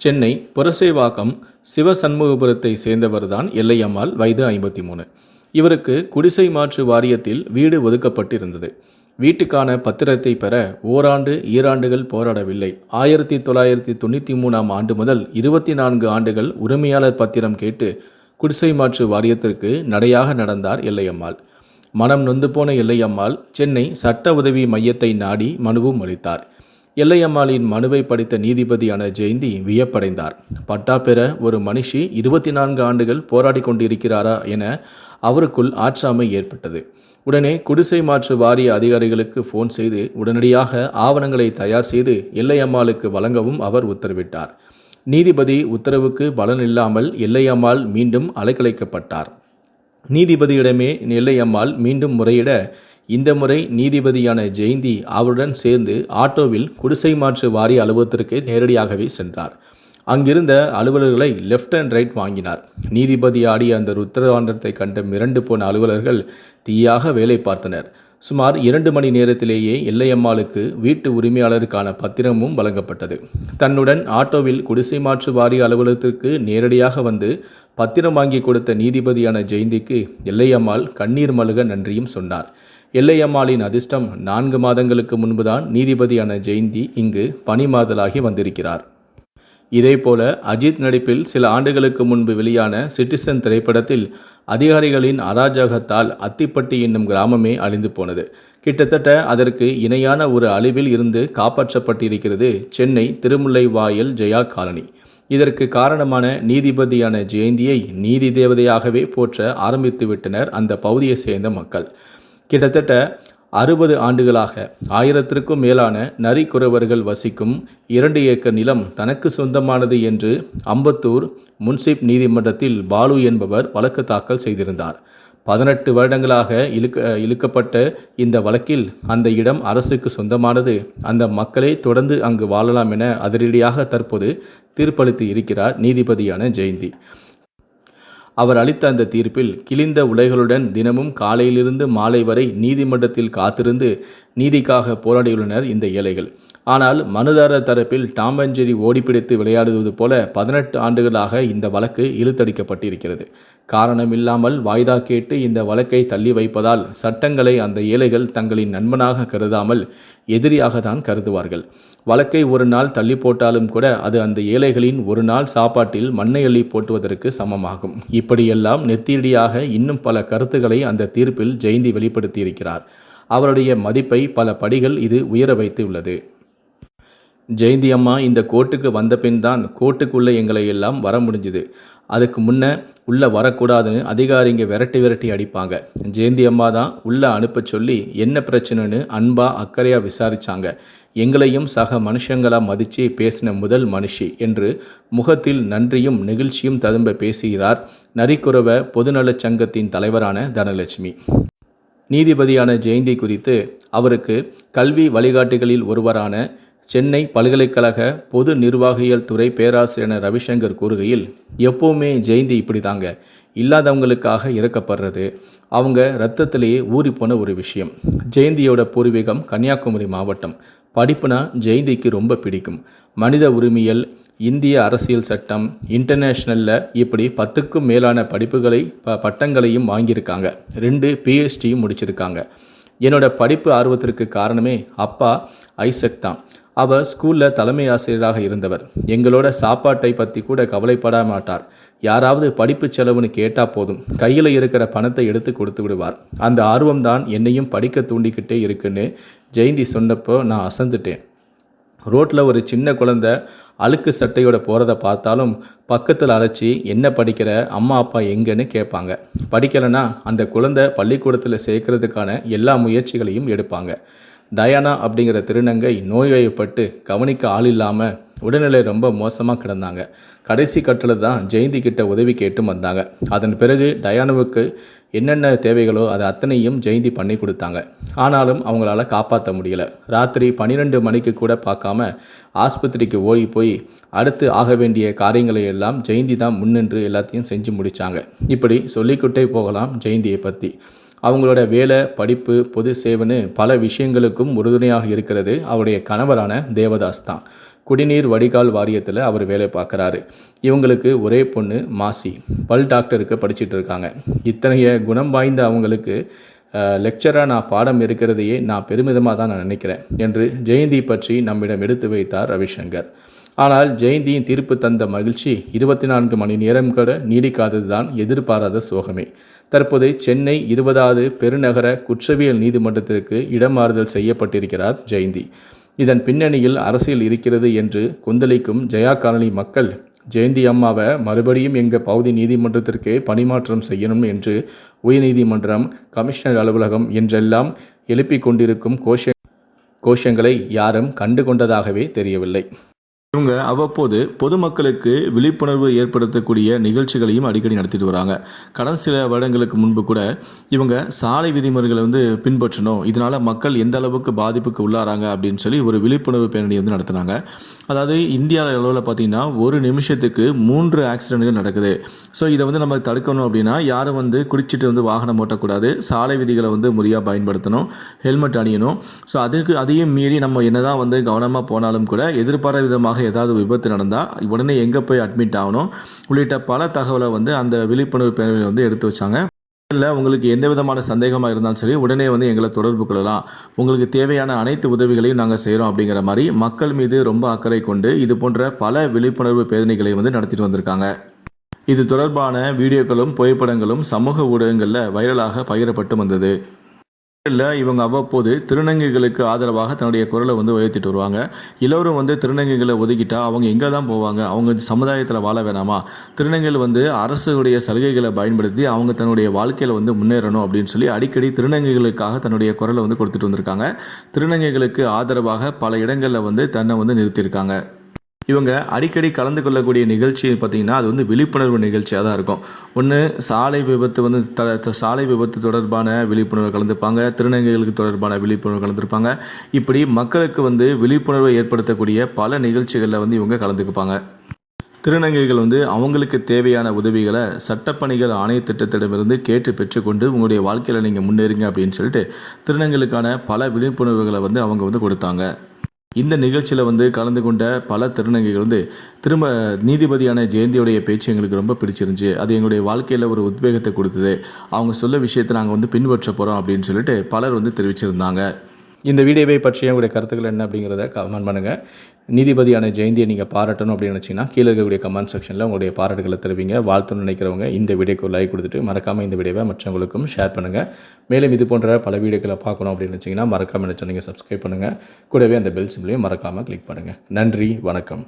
சென்னை புரசைவாக்கம் சிவசண்முகபுரத்தை சேர்ந்தவர்தான் எல்லையம்மாள் வயது ஐம்பத்தி மூணு இவருக்கு குடிசை மாற்று வாரியத்தில் வீடு ஒதுக்கப்பட்டிருந்தது. வீட்டுக்கான பத்திரத்தை பெற ஓராண்டு ஈராண்டுகள் போராடவில்லை. ஆயிரத்தி தொள்ளாயிரத்தி தொண்ணூற்றி மூணாம் ஆண்டு முதல் இருபத்தி நான்கு ஆண்டுகள் உரிமையாளர் பத்திரம் கேட்டு குடிசை மாற்று வாரியத்திற்கு நடையாக நடந்தார் எல்லையம்மாள். மனம் நொந்து போன எல்லையம்மாள் சென்னை சட்ட உதவி மையத்தை நாடி மனுவும் அளித்தார். எல்லையம்மாளின் மனுவை படித்த நீதிபதியான ஜெயந்தி வியப்படைந்தார். பட்டா பெற ஒரு மனுஷி இருபத்தி நான்கு ஆண்டுகள் போராடி கொண்டிருக்கிறாரா என அவருக்குள் ஆற்றாமை ஏற்பட்டது. உடனே குடிசை மாற்று வாரிய அதிகாரிகளுக்கு ஃபோன் செய்து உடனடியாக ஆவணங்களை தயார் செய்து எல்லையம்மாளுக்கு வழங்கவும் அவர் உத்தரவிட்டார். நீதிபதி உத்தரவுக்கு பலனில்லாமல் எல்லையம்மாள் மீண்டும் அலைக்கழிக்கப்பட்டார் நீதிபதியிடமே எல்லையம்மாள் மீண்டும் முறையிட இந்த முறை நீதிபதியான ஜெயந்தி அவருடன் சேர்ந்து ஆட்டோவில் குடிசை மாற்று வாரிய அலுவலகத்திற்கு நேரடியாகவே சென்றார். அங்கிருந்த அலுவலர்களை லெஃப்ட் அண்ட் ரைட் வாங்கினார். நீதிபதி ஆடிய அந்த உத்தரவாண்டத்தை கண்டு மிரண்டு போன அலுவலர்கள் தீயாக வேலை பார்த்தனர். சுமார் இரண்டு மணி நேரத்திலேயே எல்லையம்மாளுக்கு வீட்டு உரிமையாளருக்கான பத்திரமும் வழங்கப்பட்டது. தன்னுடன் ஆட்டோவில் குடிசை மாற்று வாரிய அலுவலகத்திற்கு நேரடியாக வந்து பத்திரம் வாங்கி கொடுத்த நீதிபதியான ஜெயந்திக்கு எல்லையம்மாள் கண்ணீர் மழுக நன்றியும் சொன்னார். எல்லையம்மாளின் அதிர்ஷ்டம் நான்கு மாதங்களுக்கு முன்புதான் நீதிபதியான ஜெயந்தி இங்கு பணிமாதலாகி வந்திருக்கிறார். இதேபோல அஜித் நடிப்பில் சில ஆண்டுகளுக்கு முன்பு வெளியான சிட்டிசன் திரைப்படத்தில் அதிகாரிகளின் அராஜகத்தால் அத்திப்பட்டி என்னும் கிராமமே அழிந்து போனது. கிட்டத்தட்ட அதற்கு இணையான ஒரு அழிவில் இருந்து காப்பாற்றப்பட்டிருக்கிறது சென்னை திருமுல்லை வாயில் ஜெயா காலனி. இதற்கு காரணமான நீதிபதியான ஜெயந்தியை நீதி தேவதையாகவே போற்ற ஆரம்பித்து விட்டனர் அந்த பகுதியை சேர்ந்த மக்கள். கிட்டத்தட்ட அறுபது ஆண்டுகளாக ஆயிரத்திற்கும் மேலான நரிக்குறவர்கள் வசிக்கும் இரண்டு ஏக்கர் நிலம் தனக்கு சொந்தமானது என்று அம்பத்தூர் முன்சிப் நீதிமன்றத்தில் பாலு என்பவர் வழக்கு தாக்கல் செய்திருந்தார். பதினெட்டு வருடங்களாக இழுக்க இழுக்கப்பட்ட இந்த வழக்கில் அந்த இடம் அரசுக்கு சொந்தமானது. அந்த மக்களே தொடர்ந்து அங்கு வாழலாம் என அதிரடியாக தற்போது தீர்ப்பளித்து இருக்கிறார் நீதிபதியான ஜெயந்தி. அவர் அளித்த அந்த தீர்ப்பில் கிழிந்த உலைகளுடன் தினமும் காலையிலிருந்து மாலை வரை நீதிமன்றத்தில் காத்திருந்து நீதிக்காக போராடியுள்ளனர் இந்த ஏழைகள். ஆனால் மனுதாரர் தரப்பில் டாம் ஓடிப்பிடித்து விளையாடுவது போல பதினெட்டு ஆண்டுகளாக இந்த வழக்கு இழுத்தடிக்கப்பட்டிருக்கிறது. காரணமில்லாமல் வாய்தா கேட்டு இந்த வழக்கை தள்ளி வைப்பதால் சட்டங்களை அந்த ஏழைகள் தங்களின் நண்பனாக கருதாமல் எதிரியாக தான் கருதுவார்கள். வழக்கை ஒரு நாள் தள்ளி போட்டாலும் கூட அது அந்த ஏழைகளின் ஒரு நாள் சாப்பாட்டில் மண்ணை அள்ளி போட்டுவதற்கு சமமாகும். இப்படியெல்லாம் நெத்தியடியாக இன்னும் பல கருத்துக்களை அந்த தீர்ப்பில் ஜெயந்தி வெளிப்படுத்தியிருக்கிறார். அவருடைய மதிப்பை பல படிகள் இது உயர வைத்து உள்ளது ஜெயந்தி அம்மா இந்த கோர்ட்டுக்கு வந்த பின் தான் கோர்ட்டுக்குள்ளே எங்களை எல்லாம் வர முடிஞ்சுது. அதுக்கு முன்ன உள்ளே வரக்கூடாதுன்னு அதிகாரிங்க விரட்டி விரட்டி அடிப்பாங்க. ஜெயந்தி அம்மா தான் உள்ளே அனுப்ப சொல்லி என்ன பிரச்சனைன்னு அன்பா அக்கறையாக விசாரிச்சாங்க. எங்களையும் சக மனுஷங்களா மதித்து பேசின முதல் மனுஷி என்று முகத்தில் நன்றியும் நெகிழ்ச்சியும் ததும்ப பேசுகிறார் நரிக்குறவ பொதுநலச் சங்கத்தின் தலைவரான தனலட்சுமி. நீதிபதியான ஜெயந்தி குறித்து அவருக்கு கல்வி வழிகாட்டிகளில் ஒருவரான சென்னை பல்கலைக்கழக பொது நிர்வாகியல் துறை பேராசிரியர் ரவிசங்கர் கூறுகையில் எப்போவுமே ஜெயந்தி இப்படி தாங்க இல்லாதவங்களுக்காக இறக்கப்படுறது. அவங்க ரத்தத்திலேயே ஊறிப்போன ஒரு விஷயம். ஜெயந்தியோட பூர்வீகம் கன்னியாகுமரி மாவட்டம் படிப்புனா ஜெயந்திக்கு ரொம்ப பிடிக்கும். மனித உரிமையல் இந்திய அரசியல் சட்டம் இன்டர்நேஷ்னலில் இப்படி பத்துக்கும் மேலான படிப்புகளை ப பட்டங்களையும் வாங்கியிருக்காங்க. ரெண்டு பிஹெச்டியும் முடிச்சிருக்காங்க. என்னோட படிப்பு ஆர்வத்திற்கு காரணமே அப்பா ஐசக் தான். அவர் ஸ்கூலில் தலைமை ஆசிரியராக இருந்தவர். எங்களோட சாப்பாட்டை பற்றி கூட கவலைப்பட மாட்டார். யாராவது படிப்பு செலவுன்னு கேட்டால் போதும். கையில் இருக்கிற பணத்தை எடுத்து கொடுத்து விடுவார். அந்த ஆர்வம்தான் என்னையும் படிக்க தூண்டிக்கிட்டே இருக்குன்னு ஜெயந்தி சொன்னப்போ நான் அசந்துட்டேன். ரோட்டில் ஒரு சின்ன குழந்தை அழுக்கு சட்டையோட போகிறத பார்த்தாலும் பக்கத்தில் அழைச்சி என்ன படிக்கிற? அம்மா அப்பா எங்கன்னு கேட்பாங்க. படிக்கலைன்னா அந்த குழந்தை பள்ளிக்கூடத்தில் சேர்க்கறதுக்கான எல்லா முயற்சிகளையும் எடுப்பாங்க. டயானா அப்படிங்கிற திருநங்கை நோய்வாய்ப்பட்டு கவனிக்க ஆள் இல்லாமல் உடல்நிலை ரொம்ப மோசமாக கிடந்தாங்க. கடைசி கட்டில் தான் ஜெயந்தி கிட்ட உதவி கேட்டும் வந்தாங்க. அதன் பிறகு டயானுவுக்கு என்னென்ன தேவைகளோ அதை அத்தனையும் ஜெயந்தி பண்ணி கொடுத்தாங்க. ஆனாலும் அவங்களால காப்பாற்ற முடியல. ராத்திரி பன்னிரெண்டு மணிக்கு கூட பார்க்காம ஆஸ்பத்திரிக்கு ஓடி போய் அடுத்து ஆக வேண்டிய காரியங்களை எல்லாம் ஜெயந்தி தான் முன்னின்று எல்லாத்தையும் செஞ்சு முடித்தாங்க இப்படி சொல்லிக்கிட்டே போகலாம் ஜெயந்தியை பற்றி அவங்களோட வேலை படிப்பு பொது சேவைன்னு பல விஷயங்களுக்கும் உறுதுணையாக இருக்கிறது அவருடைய கணவரான தேவதாஸ் தான். குடிநீர் வடிகால் வாரியத்தில் அவர் வேலை பார்க்குறாரு. இவங்களுக்கு ஒரே பொண்ணு மாசி. பல் டாக்டருக்கு படிச்சுட்டு இருக்காங்க. இத்தனைய குணம் வாய்ந்த அவங்களுக்கு லெக்சராக நான் பாடம் இருக்கிறதையே நான் பெருமிதமாக தான் நான் நினைக்கிறேன் என்று ஜெயந்தி பற்றி நம்மிடம் எடுத்து வைத்தார் ரவிசங்கர். ஆனால் ஜெயந்தியின் தீர்ப்பு தந்த மகிழ்ச்சி இருபத்தி நான்கு மணி நேரம் கூட நீடிக்காததுதான் எதிர்பாராத சோகமே. தற்போது சென்னை இருபதாவது பெருநகர குற்றவியல் நீதிமன்றத்திற்கு இடமாறுதல் செய்யப்பட்டிருக்கிறார் ஜெயந்தி. இதன் பின்னணியில் அரசியல் இருக்கிறது என்று கொந்தளிக்கும் ஜெயா காலனி மக்கள் ஜெயந்தி அம்மாவை மறுபடியும் எங்கள் பகுதி நீதிமன்றத்திற்கு பணிமாற்றம் செய்யணும் என்று உயர்நீதிமன்றம் கமிஷனர் அலுவலகம் என்றெல்லாம் எழுப்பிக் கொண்டிருக்கும் கோஷ கோஷங்களை யாரும் கண்டு கொண்டதாகவே தெரியவில்லை. இவங்க அவ்வப்போது பொதுமக்களுக்கு விழிப்புணர்வு ஏற்படுத்தக்கூடிய நிகழ்ச்சிகளையும் அடிக்கடி நடத்திட்டு வராங்க. கடந்த சில வருடங்களுக்கு முன்பு கூட இவங்க சாலை விதிமுறைகளை வந்து பின்பற்றணும் இதனால் மக்கள் எந்த அளவுக்கு பாதிப்புக்கு உள்ளாராங்க அப்படின்னு சொல்லி ஒரு விழிப்புணர்வு பேரணி வந்து நடத்தினாங்க. அதாவது இந்தியா அளவில் பார்த்திங்கன்னா ஒரு நிமிஷத்துக்கு மூன்று ஆக்சிடென்ட்கள் நடக்குது. ஸோ இதை வந்து நம்ம தடுக்கணும் அப்படின்னா யாரும் வந்து குடிச்சிட்டு வந்து வாகனம் ஓட்டக்கூடாது. சாலை விதிகளை வந்து முறையாக பயன்படுத்தணும் ஹெல்மெட் அணியணும். ஸோ அதுக்கு அதையும் மீறி நம்ம என்ன தான் வந்து கவனமாக போனாலும் கூட எதிர்பாராத விதமாக ஏதாவது விபத்து நடந்தால் உடனே எங்கே போய் அட்மிட் ஆகணும்? உள்ளிட்ட பல தகவலை வந்து அந்த விழிப்புணர்வு பேரவையில் வந்து எடுத்து வச்சாங்க. இல்லை உங்களுக்கு எந்த விதமான சந்தேகமாக இருந்தாலும் சரி உடனே வந்து எங்களை தொடர்பு கொள்ளலாம். உங்களுக்கு தேவையான அனைத்து உதவிகளையும் நாங்கள் செய்கிறோம் அப்படிங்கிற மாதிரி மக்கள் மீது ரொம்ப அக்கறை கொண்டு இது போன்ற பல விழிப்புணர்வு பேரணிகளை வந்து நடத்திட்டு வந்திருக்காங்க. இது தொடர்பான வீடியோக்களும் புகைப்படங்களும் சமூக ஊடகங்களில் வைரலாக பகிரப்பட்டு வந்தது. இவங்க அவ்வப்போது திருநங்கைகளுக்கு ஆதரவாக தன்னுடைய குரலை வந்து உயர்த்திட்டு வருவாங்க. எல்லோரும் வந்து திருநங்கைகளை ஒதுக்கிட்டா அவங்க எங்கே தான் போவாங்க. அவங்க சமுதாயத்தில் வாழ வேணாமா? திருநங்கைகள் வந்து அரசுடைய சலுகைகளை பயன்படுத்தி அவங்க தன்னுடைய வாழ்க்கையில் வந்து முன்னேறணும் அப்படின்னு சொல்லி அடிக்கடி திருநங்கைகளுக்காக தன்னுடைய குரலை வந்து கொடுத்துட்டு வந்திருக்காங்க. திருநங்கைகளுக்கு ஆதரவாக பல இடங்களில் வந்து தன்னை வந்து நிறுத்தியிருக்காங்க. இவங்க அடிக்கடி கலந்து கொள்ளக்கூடிய நிகழ்ச்சி பார்த்திங்கன்னா அது வந்து விழிப்புணர்வு நிகழ்ச்சியாக தான் இருக்கும். ஒன்று சாலை விபத்து வந்து த த- சாலை விபத்து தொடர்பான விழிப்புணர்வு கலந்துப்பாங்க. திருநங்கைகளுக்கு தொடர்பான விழிப்புணர்வு கலந்துருப்பாங்க. இப்படி மக்களுக்கு வந்து விழிப்புணர்வை ஏற்படுத்தக்கூடிய பல நிகழ்ச்சிகளில் வந்து இவங்க கலந்துக்குப்பாங்க. திருநங்கைகள் வந்து அவங்களுக்கு தேவையான உதவிகளை சட்டப்பணிகள் ஆணைய திட்டத்திடமிருந்து கேட்டு பெற்றுக்கொண்டு உங்களுடைய வாழ்க்கையில் நீங்கள் முன்னேறுங்க அப்படின்னு சொல்லிட்டு திருநங்கைகளுக்கான பல விழிப்புணர்வுகளை வந்து அவங்க வந்து கொடுத்தாங்க. இந்த நிகழ்ச்சியில் வந்து கலந்து கொண்ட பல திருநங்கைகள் வந்து திரும்ப நீதிபதியான ஜெயந்தியோடைய பேச்சு எங்களுக்கு ரொம்ப பிடிச்சிருந்துச்சு. அது எங்களுடைய வாழ்க்கையில் ஒரு உத்வேகத்தை கொடுத்தது. அவங்க சொல்ல விஷயத்தை நாங்கள் வந்து பின்பற்ற போகிறோம் அப்படின்னு சொல்லிட்டு பலர் வந்து தெரிவிச்சிருந்தாங்க. இந்த வீடியோவை பற்றிய உங்களுடைய கருத்துக்கள் என்ன அப்படிங்கிறத கமெண்ட் பண்ணுங்கள் நீதிபதியான ஜெயந்தியை நீங்கள் பாராட்டணும் அப்படின்னு நினச்சிங்கன்னா கீழே இருக்கக்கூடிய கமெண்ட் செக்ஷனில் உங்களுடைய பாராட்டுகளை தெரிவிங்க. வாழ்த்துன்னு நினைக்கிறவங்க இந்த வீடியோக்கு லைக் கொடுத்துட்டு மறக்காமல் இந்த வீடியோவை மற்றவங்களுக்கும் ஷேர் பண்ணுங்கள் மேலும் இது போன்ற பல வீடியோக்களை பார்க்கணும் அப்படின்னு நினச்சிங்கன்னா மறக்காமல் நினச்சா நீங்கள் சப்ஸ்கிரைப் பண்ணுங்கள் கூடவே அந்த பெல் சிம்லையும் மறக்காமல் கிளிக் பண்ணுங்கள் நன்றி வணக்கம்.